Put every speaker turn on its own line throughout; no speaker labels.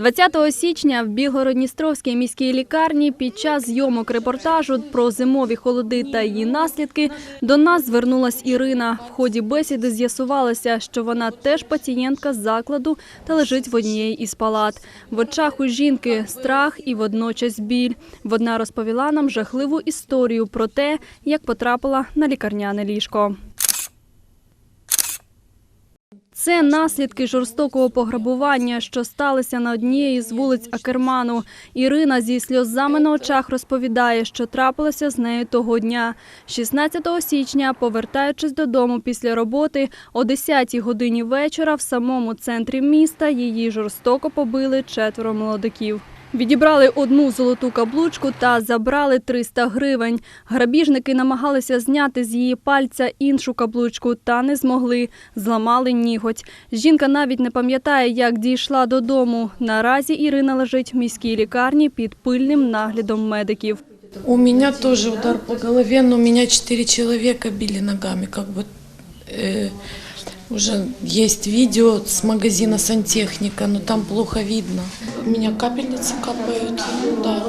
20 січня в Білгородністровській міській лікарні під час зйомок репортажу про зимові холоди та її наслідки до нас звернулась Ірина. В ході бесіди з'ясувалося, що вона теж пацієнтка з закладу та лежить в однієї із палат. В очах у жінки страх і водночас біль. Вона розповіла нам жахливу історію про те, як потрапила на лікарняне ліжко. Це наслідки жорстокого пограбування, що сталося на однієї з вулиць Акерману. Ірина зі сльозами на очах розповідає, що трапилося з нею того дня. 16 січня, повертаючись додому після роботи, о 10 годині вечора в самому центрі міста її жорстоко побили четверо молодиків. Відібрали одну золоту каблучку та забрали 300 гривень. Грабіжники намагалися зняти з її пальця іншу каблучку, та не змогли. Зламали ніготь. Жінка навіть не пам'ятає, як дійшла додому. Наразі Ірина лежить в міській лікарні під пильним наглядом медиків.
У меня тоже удар по голове, но меня четыре человека били ногами, как бы э, уже есть видео с магазина сантехника, но там плохо видно. У меня капельницы капают, да,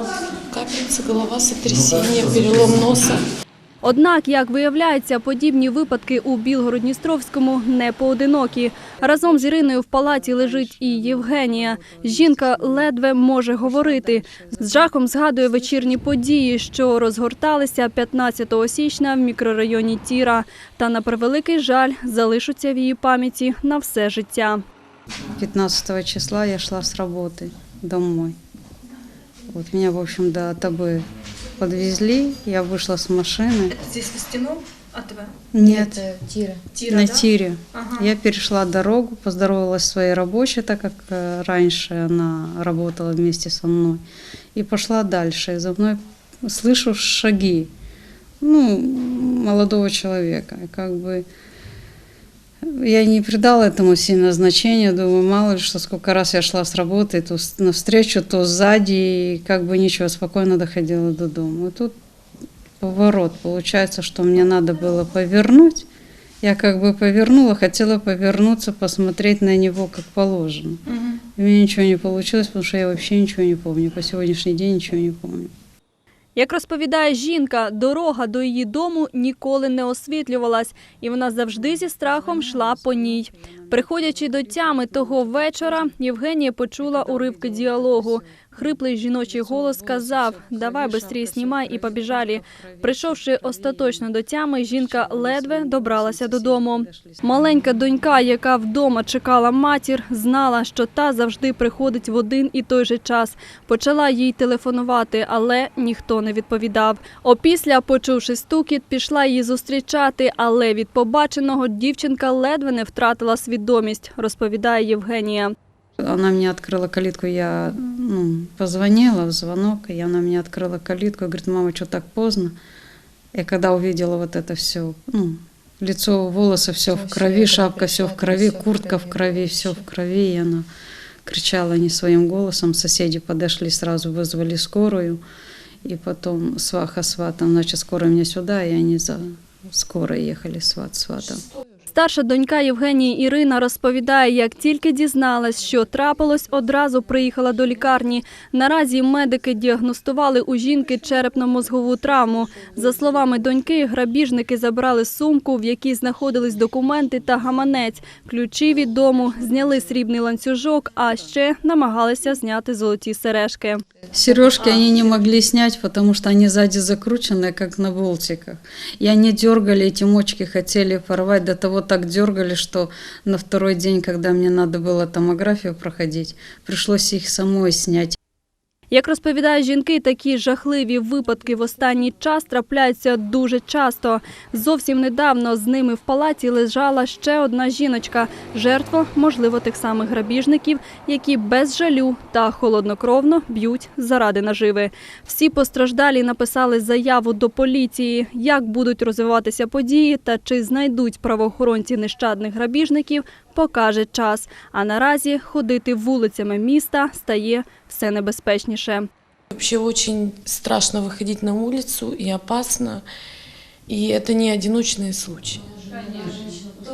капельницы, голова, сотрясение, перелом носа.
Однак, як виявляється, подібні випадки у Білгородністровському не поодинокі. Разом з Іриною в палаті лежить і Євгенія. Жінка ледве може говорити. З жахом згадує вечірні події, що розгорталися 15 січня в мікрорайоні Тіра. Та на превеликий жаль залишаться в її пам'яті на все життя.
15 числа я шла с работы домой. Вот меня, в общем, до АТБ подвезли, я вышла с машины.
Здесь в стіну АТВ?
Нет,
Это тира.
на тире.
Ага.
Я перешла дорогу, поздоровалась с своей рабочей, так как э, раньше она работала вместе со мной, и пошла дальше. И за мной слышу шаги, ну, молодого человека. И как бы я не придала этому сильно значения, думаю, мало ли что, сколько раз я шла с работы, то навстречу, то сзади, и как бы ничего, спокойно доходила до дома. И тут поворот, получается, что мне надо было повернуть, я как бы повернула, хотела повернуться, посмотреть на него как положено. И у меня ничего не получилось, потому что я вообще ничего не помню. По сегодняшний день ничего не помню.
Як розповідає жінка, дорога до її дому ніколи не освітлювалась, і вона завжди зі страхом йшла по ній. Приходячи до тями того вечора, Євгенія почула уривки діалогу. Хриплий жіночий голос сказав: Давай бистрій знімай і побіжалі. Прийшовши остаточно до тями, жінка ледве добралася додому. Маленька донька, яка вдома чекала матір, знала, що та завжди приходить в один і той же час. Почала їй телефонувати, але ніхто не відповідав. Опісля, почувши стукіт, пішла її зустрічати, але від побаченого дівчинка ледве не втратила свідомість, розповідає Євгенія.
Она мне открыла калитку, я ну, позвонила в звонок, и она мне открыла калитку и говорит, мама, что так поздно? И когда увидела вот это все, ну, лицо, волосы, все в крови, шапка все в крови, куртка в
крови,
все в крови, и она кричала не своим голосом, соседи подошли, сразу вызвали скорую, и потом сваха сватом, значит, скорая меня сюда, и они за скорой ехали сват сватом.
Старша донька Євгенії Ірина розповідає, як тільки дізналась, що трапилось, одразу приїхала до лікарні. Наразі медики діагностували у жінки черепно-мозгову травму. За словами доньки, грабіжники забрали сумку, в якій знаходились документи та гаманець, ключі від дому, зняли срібний ланцюжок, а ще намагалися зняти золоті сережки.
Сережки они не могли снять, потому что они сзади закручены, как на болтиках. И они дергали эти мочки, хотели порвать, до того так дергали, что на второй день, когда мне надо было томографию проходить, пришлось их самой снять.
Як розповідають жінки, такі жахливі випадки в останній час трапляються дуже часто. Зовсім недавно з ними в палаті лежала ще одна жіночка, жертва, можливо, тих самих грабіжників, які без жалю та холоднокровно б'ють заради наживи. Всі постраждалі написали заяву до поліції, як будуть розвиватися події та чи знайдуть правоохоронці нещадних грабіжників, покаже час. А наразі ходити вулицями міста стає все небезпечніше.
Вообще очень страшно выходить на улицу и опасно. И это не одиночные случаи.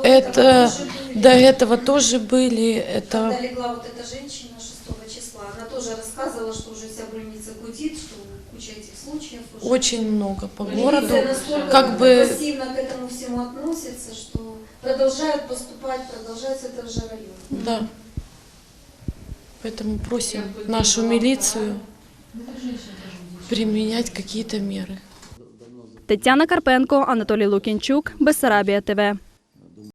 Это до этого тоже были. Это
Когда легла вот эта женщина 6 числа,
Она тоже рассказывала, что уже вся больница гудит, что куча этих случаев. Уже.
Очень много по
Милиция
городу.
настолько
как бы-
пассивно к этому всему относится, что продолжают поступать, продолжают с этого же района.
Да. Поэтому просим нашу милицию применять какие-то меры.
Тетяна Карпенко, Анатолій Лукінчук, Бессарабія ТВ.